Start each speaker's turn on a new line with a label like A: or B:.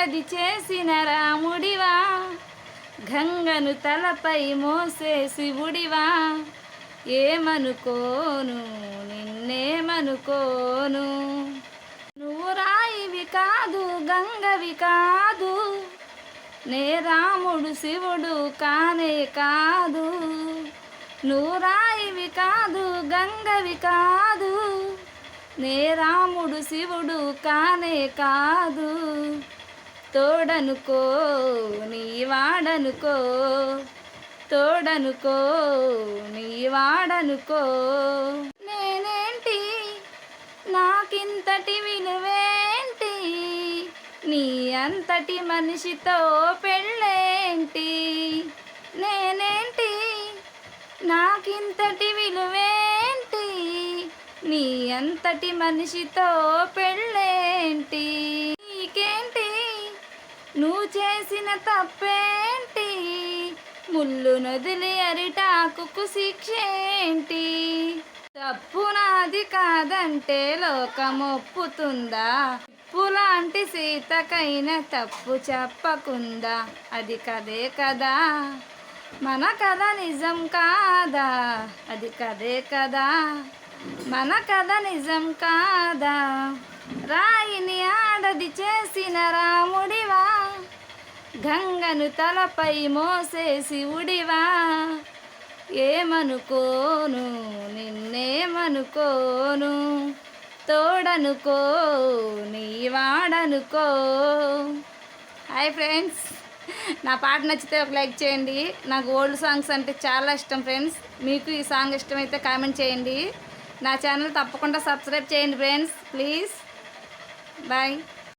A: ఆడది చేసిన రాముడివా గంగను తలపై మోసే శివుడివా. ఏమనుకోను నిన్నేమనుకోను? నువ్వు రాయివి కాదు గంగవి కాదు. నే రాముడు శివుడు కానే కాదు. నువ్వు రాయివి కాదు గంగవి కాదు. నే రాముడు శివుడు కానే కాదు. తోడనుకో నీ వాడనుకో. తోడనుకో నీ వాడనుకో. నేనేంటి? నాకింతటి విలువేంటి? నీ అంతటి మనిషితో పెళ్ళేంటి? నేనేంటి? నాకింతటి విలువేంటి? నీ అంతటి మనిషితో పెళ్ళేంటి? నువ్వు చేసిన తప్పేంటి? ముళ్ళు నొదిలి అరిటాకుకు శిక్షేంటి? తప్పు నాది కాదంటే లోకం ఒప్పుతుందా లాంటి సీతకైన తప్పు చెప్పకుందా? అది కదే కదా. మన కథ నిజం కాదా? అది కదే కదా. మన కథ నిజం కాదా? రాయిని ఆడది చేసిన రాముడి గంగను తలపై మోసే శివుడివా ఏమనుకోను నిన్నేమనుకోను తోడనుకో నీ వాడనుకో. హాయ్ ఫ్రెండ్స్ నా పాట నచ్చితే ఒక లైక్ చేయండి. నాకు ఓల్డ్ సాంగ్స్ అంటే చాలా ఇష్టం ఫ్రెండ్స్ మీకు ఈ సాంగ్ ఇష్టమైతే కామెంట్ చేయండి. నా ఛానల్ తప్పకుండా సబ్స్క్రైబ్ చేయండి ఫ్రెండ్స్ ప్లీజ్ బాయ్